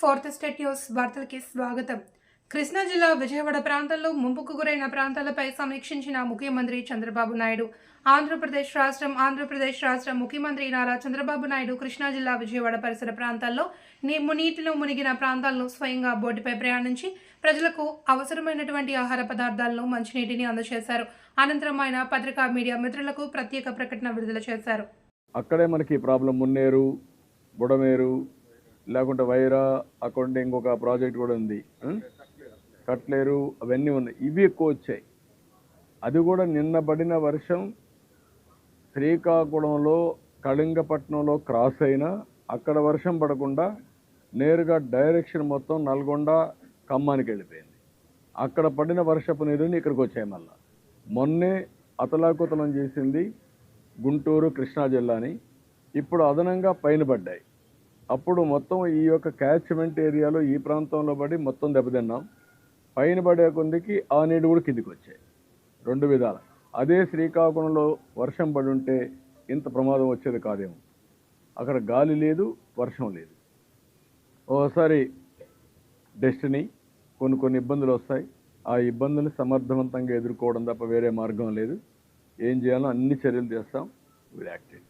Fourth state news వార్తలకి స్వాగతం. కృష్ణా జిల్లా విజయవాడ ప్రాంతంలో ముంపుకు గురైన ప్రాంతాలపై సమీక్షించిన ముఖ్యమంత్రి చంద్రబాబు నాయుడు ఆంధ్రప్రదేశ్ రాష్ట్రం ఆంధ్రప్రదేశ్ రాష్ట్ర ముఖ్యమంత్రి నారా చంద్రబాబు నాయుడు కృష్ణా జిల్లా విజయవాడ పరిసర ప్రాంతాల్లో నీటిలో మునిగిన ప్రాంతాలను స్వయంగా బోటుపై ప్రయాణించి ప్రజలకు అవసరమైనటువంటి ఆహార పదార్థాలను మంచినీటిని అందజేశారు. అనంతరం ఆయన పత్రికా మీడియా మిత్రులకు ప్రత్యేక ప్రకటన విడుదల చేశారు. అక్కడే మనకి ప్రాబ్లం మున్నేరు బుడమేరు లేకుంటే వైరా అకౌంట్ ఇంకొక ప్రాజెక్ట్ కూడా ఉంది. కట్లేరు అవన్నీ ఉన్నాయి. ఇవి ఎక్కువ వచ్చాయి. అది కూడా నిన్న పడిన వర్షం శ్రీకాకుళంలో కళింగపట్నంలో క్రాస్ అయినా అక్కడ వర్షం పడకుండా నేరుగా డైరెక్షన్ మొత్తం నల్గొండ ఖమ్మానికి వెళ్ళిపోయింది. అక్కడ పడిన వర్షపు నీరుని ఇక్కడికి వచ్చాయి మళ్ళా. మొన్నే అతలాకుతలం చేసింది గుంటూరు కృష్ణా జిల్లాని. ఇప్పుడు అదనంగా పైన పడ్డాయి. అప్పుడు మొత్తం ఈ యొక్క క్యాచ్మెంట్ ఏరియాలో ఈ ప్రాంతంలో పడి మొత్తం దెబ్బతిన్నాం. పైన పడే కొందికి ఆ నీడు కూడా కిందికి వచ్చాయి రెండు విధాల. అదే శ్రీకాకుళంలో వర్షం పడి ఉంటే ఇంత ప్రమాదం వచ్చేది కాదేమో. అక్కడ గాలి లేదు వర్షం లేదు. ఓసారి డెస్టినీ కొన్ని కొన్ని ఇబ్బందులు వస్తాయి. ఆ ఇబ్బందులు సమర్థవంతంగా ఎదుర్కోవడం తప్ప వేరే మార్గం లేదు. ఏం చేయాలో అన్ని చర్యలు చేస్తాం విల్ యాక్ట్